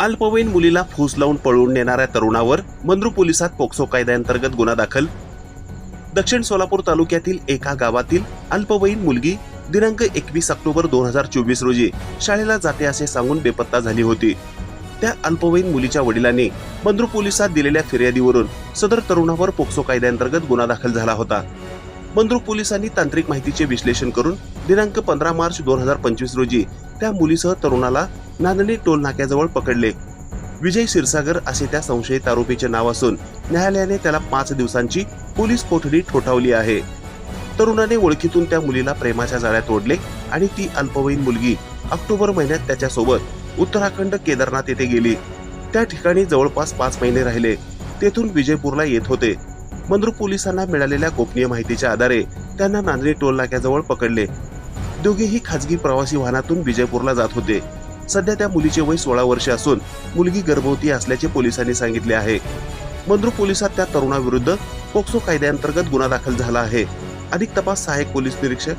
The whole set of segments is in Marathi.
अल्पवयीन मुलीला फूस लावून पळवून नेणाऱ्या तरुणावर मंद्रू पोलिसात पोक्सो कायद्याअंतर्गत गुन्हा दाखल. दक्षिण सोलापूर तालुक्यातील एका गावातील अल्पवयीन मुलगी दिनांक एकवीस ऑक्टोबर दोन हजार चोवीस रोजी शाळेला जाते असे सांगून बेपत्ता झाली होती. त्या अल्पवयीन मुलीच्या वडिलांनी बंद्रू पोलिसात दिलेल्या फिर्यादीवरून सदर तरुणावर पोक्सो कायद्याअंतर्गत गुन्हा दाखल झाला होता. बंद्रू पोलिसांनी तांत्रिक माहितीचे विश्लेषण करून दिनांक पंधरा मार्च दोन हजार पंचवीस रोजी त्या मुलीसह तरुणाला नांदणी टोल नाक्याजवळ पकडले. विजय क्षीरसागर असे त्या संशयित आरोपीचे नाव असून न्यायालयाने त्याला पाच दिवसांची पोलीस कोठडी ठोठावली आहे. तरुणाने ओळखीतून त्या मुलीला प्रेमाच्या जाळ्यात ओढले आणि ती अल्पवयीन मुलगी ऑक्टोबर महिन्यात त्याच्यासोबत उत्तराखंड केदारनाथ येथे गेली. त्या ठिकाणी जवळपास पाच महिने राहिले. तेथून विजयपूरला येत होते. मंद्रू पोलिसांना मिळालेल्या गोपनीय माहितीच्या आधारे त्यांना नांदणी टोल नाक्याजवळ पकडले. दोघेही खाजगी प्रवासी वाहनातून विजयपूरला जात होते. सध्या त्या मुलीचे वय सोळा वर्ष असून मुलगी गर्भवती असल्याचे पोलिसांनी सांगितले आहे. मंद्रू पोलिसात त्या तरुणाविरुद्ध पोक्सो कायद्याअंतर्गत गुन्हा दाखल झाला आहे. अधिक तपास सहाय्यक पोलीस निरीक्षक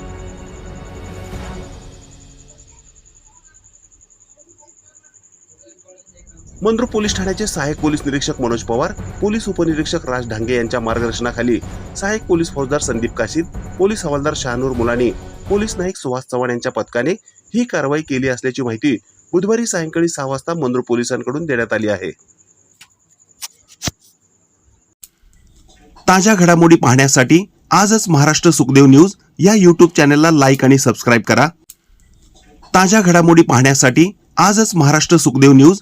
मंद्रू पोलीस ठाण्याचे सहाय्यक पोलीस निरीक्षक मनोज पवार पोलीस उपनिरीक्षक राज ढांगे यांच्या मार्गदर्शनाखाली सहाय्यक पोलीस फौजदार संदीप काशीद पोलीस हवालदार शहानूर मुलानी पोलीस नाईक सुहास चव्हाण यांच्या पथकाने ही कारवाई केली असल्याची माहिती बुधवारी सायंकाळी सहा वाजता मंद्रू पोलिसांकडून देण्यात आली आहे. ताज्या घडामोडी पाहण्यासाठी आजच महाराष्ट्र सुखदेव न्यूज या यूट्यूब चॅनलला लाईक आणि सबस्क्राईब करा. ताज्या घडामोडी पाहण्यासाठी आजच महाराष्ट्र सुखदेव न्यूज